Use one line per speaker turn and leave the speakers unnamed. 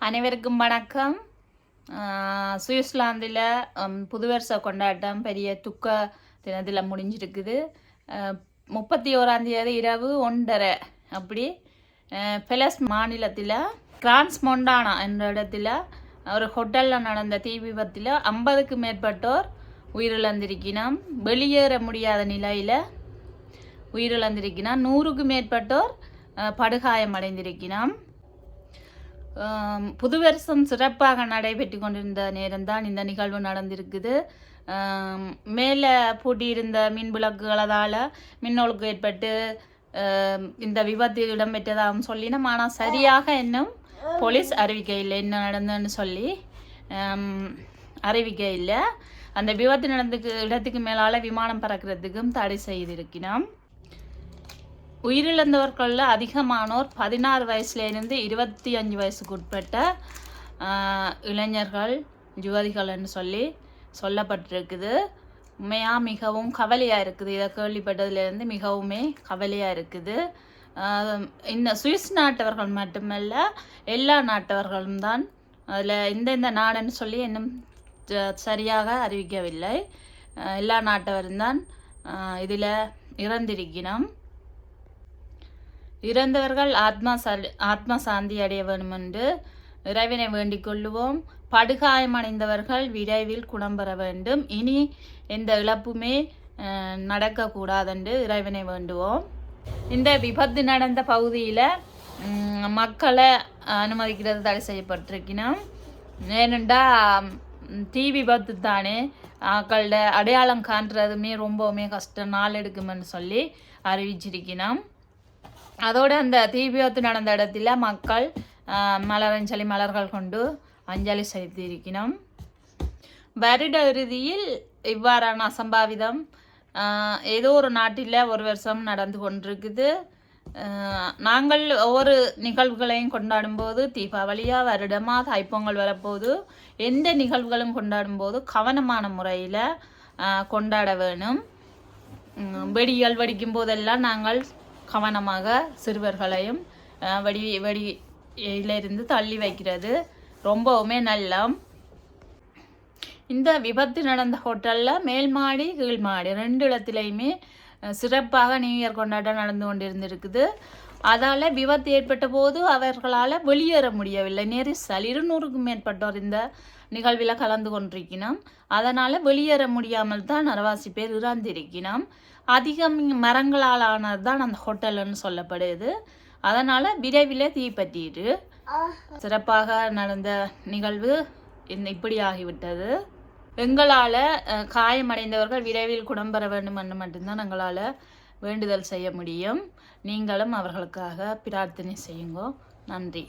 அனைவருக்கும் வணக்கம். சுவிட்சர்லாந்தில் புது வருஷ கொண்டாட்டம் பெரிய துக்க தினத்தில் முடிஞ்சிருக்குது. முப்பத்தி ஓராந்தேதி இரவு ஒன்றரை அப்படி பெலஸ் மாநிலத்தில் கிரான்ஸ் மொண்டானா என்ற இடத்துல ஒரு ஹோட்டலில் நடந்த தீ விபத்தில் ஐம்பதுக்கு மேற்பட்டோர் உயிரிழந்திருக்கணும் வெளியேற முடியாத நிலையில் உயிரிழந்திருக்கணும் நூறுக்கு மேற்பட்டோர் அஹ், புது வருஷம் சிறப்பாக நடைபெற்று கொண்டிருந்த நேரம்தான் இந்த நிகழ்வு நடந்திருக்குது. மேலே பூட்டியிருந்த மின் விளக்குகளதால் மின்னொழுக்கு ஏற்பட்டு இந்த விபத்து இடம்பெற்றதாகவும் சொல்லினோம். ஆனால் சரியாக இன்னும் போலீஸ் அறிவிக்க இல்லை. என்ன நடந்ததுன்னு சொல்லி ஆம், அறிவிக்க இல்லை. அந்த விபத்து நடந்துக்கு இடத்துக்கு மேலால் விமானம் பறக்கிறதுக்கும் தடை செய்திருக்கிறோம். உயிரிழந்தவர்களில் அதிகமானோர் பதினாறு வயசுலேருந்து இருபத்தி அஞ்சு வயசுக்கு உட்பட்ட இளைஞர்கள் யுவதிகள்னு சொல்லி சொல்லப்பட்டிருக்குது. உண்மையாக மிகவும் கவலையாக இருக்குது. இதை கேள்விப்பட்டதுலேருந்து மிகவுமே கவலையாக இருக்குது. இந்த சுவிஸ் நாட்டவர்கள் மட்டுமல்ல எல்லா நாட்டவர்களும் தான் அதில் எந்தெந்த நாடுன்னு சொல்லி இன்னும் ச- சரியாக அறிவிக்கவில்லை. எல்லா நாட்டவரும் தான் இதில் இறந்திருக்கிறோம் இறந்தவர்கள் ஆத்மா ஆத்மா சாந்தி அடைய வேண்டும் என்று இறைவனை வேண்டிக் கொள்ளுவோம். படுகாயமடைந்தவர்கள் விரைவில் குணம் பெற வேண்டும். இனி எந்த இழப்புமே நடக்கக்கூடாதென்று இறைவனை வேண்டுவோம். இந்த விபத்து நடந்த பகுதியில் மக்களை அனுமதிக்கிறது தடை செய்யப்பட்டிருக்கணும் ஏனெண்டா தீ விபத்து தானே ஆக்களோட அடையாளம் காண்றதுமே ரொம்பவுமே கஷ்டம் நாள் எடுக்குமென்னு சொல்லி அறிவிச்சிருக்கணும் அதோடு அந்த தீ விபத்து நடந்த இடத்துல மக்கள் மலரஞ்சலி மலர்கள் கொண்டு அஞ்சலி செலுத்தியிருக்கணும் வருட இறுதியில் இவ்வாறான அசம்பாவிதம் ஏதோ ஒரு நாட்டில் ஒரு வருஷம் நடந்து கொண்டிருக்குது. நாங்கள் ஒவ்வொரு நிகழ்வுகளையும் கொண்டாடும் போது வருடமாக வருடமா தைப்பொங்கல் வரப்போது எந்த நிகழ்வுகளும் கொண்டாடும் போது கவனமான முறையில் கொண்டாட வேணும். வெடிகள் வெடிக்கும் போதெல்லாம் நாங்கள் கவனமாக சிறுவர்களையும் அஹ், வெடி தள்ளி வைக்கிறது. ரொம்பவுமே நல்லம். இந்த விபத்து நடந்த ஹோட்டலில் மேல் மாடி கீழ் மாடி ரெண்டு இடத்துலையுமே சிறப்பாக நியூ இயர் கொண்டாட்டம் நடந்து கொண்டிருந்திருக்குது. அதால் விபத்து ஏற்பட்ட போது அவர்களால் வெளியேற முடியவில்லை. நெரிசல். இருநூறுக்கும் மேற்பட்டோர் இந்த நிகழ்வில் கலந்து கொண்டிருக்கணும் அதனால் வெளியேற முடியாமல் தான் அரைவாசி பேர் இறந்திருக்கணும் அதிகம் மரங்களால் ஆனது தான் அந்த ஹோட்டல்னு சொல்லப்படுது. அதனால் விரைவில் தீப்பற்றிட்டு சிறப்பாக நடந்த நிகழ்வு இந்த இப்படி ஆகிவிட்டது. எங்களால் காயமடைந்தவர்கள் விரைவில் குணம் பெற வேண்டும் என்று மட்டும்தான் எங்களால் வேண்டுதல் செய்ய முடியும். நீங்களும் அவர்களுக்காக பிரார்த்தனை செய்யுங்கோ. நன்றி.